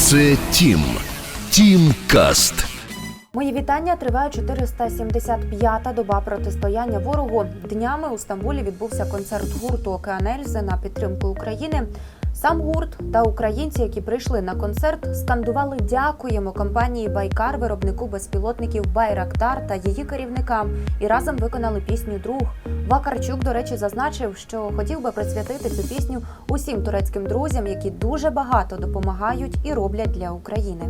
Це Тім. Тім Каст. Мої вітання триває 475-та доба протистояння ворогу. Днями у Стамбулі відбувся концерт гурту Океан Ельзи на підтримку України. Сам гурт та українці, які прийшли на концерт, скандували дякуємо компанії Байкар, виробнику безпілотників Байрактар та її керівникам, і разом виконали пісню Друг. Вакарчук, до речі, зазначив, що хотів би присвятити цю пісню усім турецьким друзям, які дуже багато допомагають і роблять для України.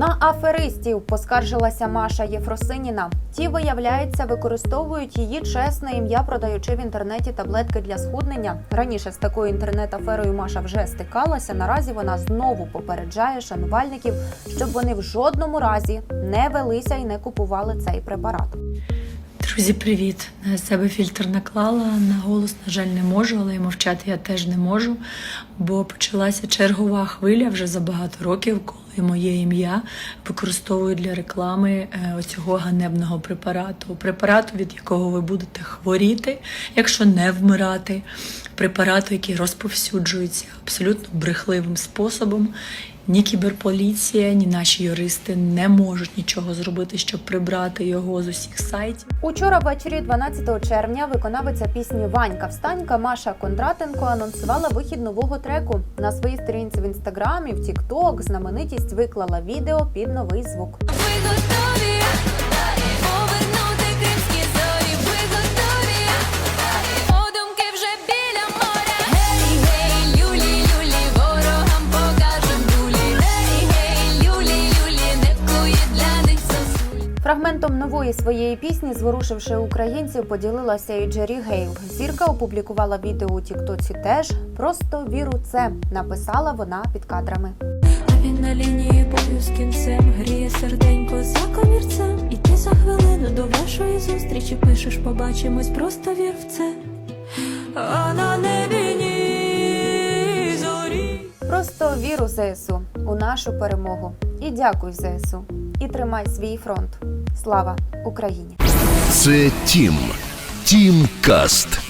На аферистів поскаржилася Маша Єфросиніна. Ті, виявляється, використовують її чесне ім'я, продаючи в інтернеті таблетки для схуднення. Раніше з такою інтернет-аферою Маша вже стикалася. Наразі вона знову попереджає шанувальників, щоб вони в жодному разі не велися і не купували цей препарат. Друзі, привіт! На себе фільтр наклала. На голос, на жаль, не можу, але й мовчати я теж не можу, бо почалася чергова хвиля вже за багато років, коли моє ім'я використовують для реклами е, оцього ганебного препарату. Препарату, від якого ви будете хворіти, якщо не вмирати. Препарату, який розповсюджується абсолютно брехливим способом. Ні кіберполіція, ні наші юристи не можуть нічого зробити, щоб прибрати його з усіх сайтів. Учора ввечері, 12 червня, виконавиця пісні Ванька Встанька Маша Кондратенко анонсувала вихід нового треку. На своїй сторінці в інстаграмі, в Тікток знаменитість виклала відео під новий звук. Ви готові повернути кримські зорі? Ви готові? Подумки вже біля моря. Гей, гей, люлі, люлі, ворогам покажем дулі. Гей, гей, люлі, люлі, не для них сосуль. Фрагментом нової своєї пісні, зворушивши українців, поділилася і Джері Гейл. Зірка опублікувала відео у Тіктоці теж. Просто віру це написала вона під кадрами. Він на лінії бою з кінцем гріє серденько за комірцем. І ти за хвилину до вашої зустрічі пишеш, побачимось, просто вір в це. А на небі ні зорі. Просто віру ЗСУ у нашу перемогу. І дякуй ЗСУ. І тримай свій фронт. Слава Україні! Це Тім. Тім Каст.